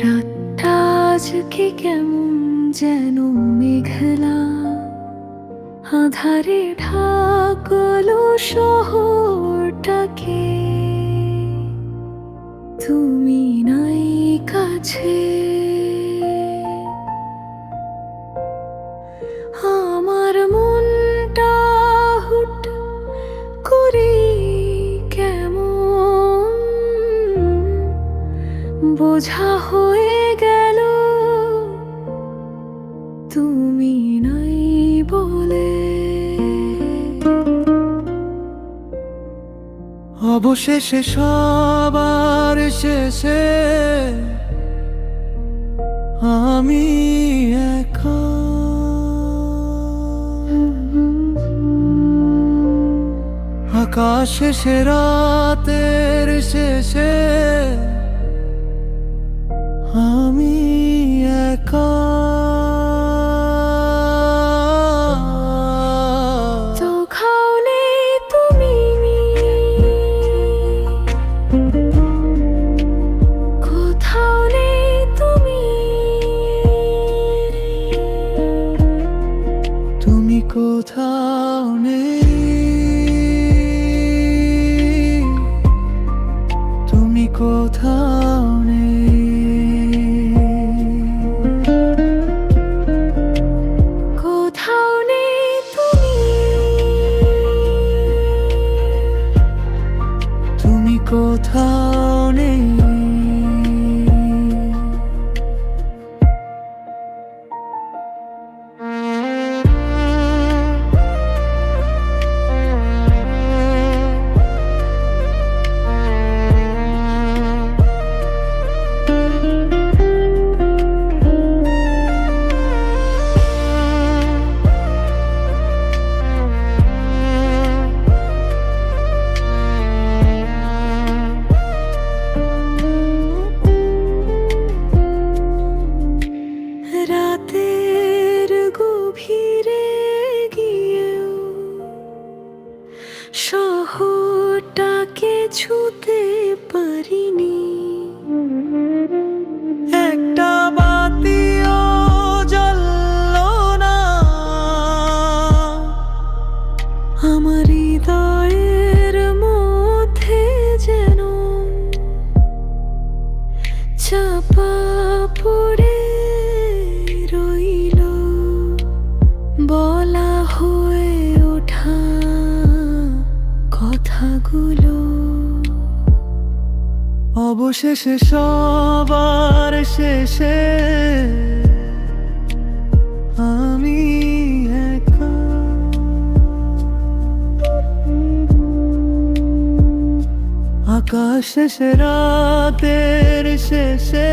রাতটা যেন মেঘলা। আধারে ঢাকলো শহরটাকে বোঝা হয়ে গেল। তুমি নাই বলে। অবশেষে সবার শেষে আমি একা। আকাশে সে রাতের শেষে আমি একা কোথাও নেই শহরটাকে ছুতে পারিনি। একটা বাতিও জ্বললো না। আমার হৃদয়ের মধ্যে যেন চাপা পড়ে রইল। বলা হয়ে কথাগুলো। অবশেষে সবার শেষে আমি আকাশ শেষে রাতের শেষে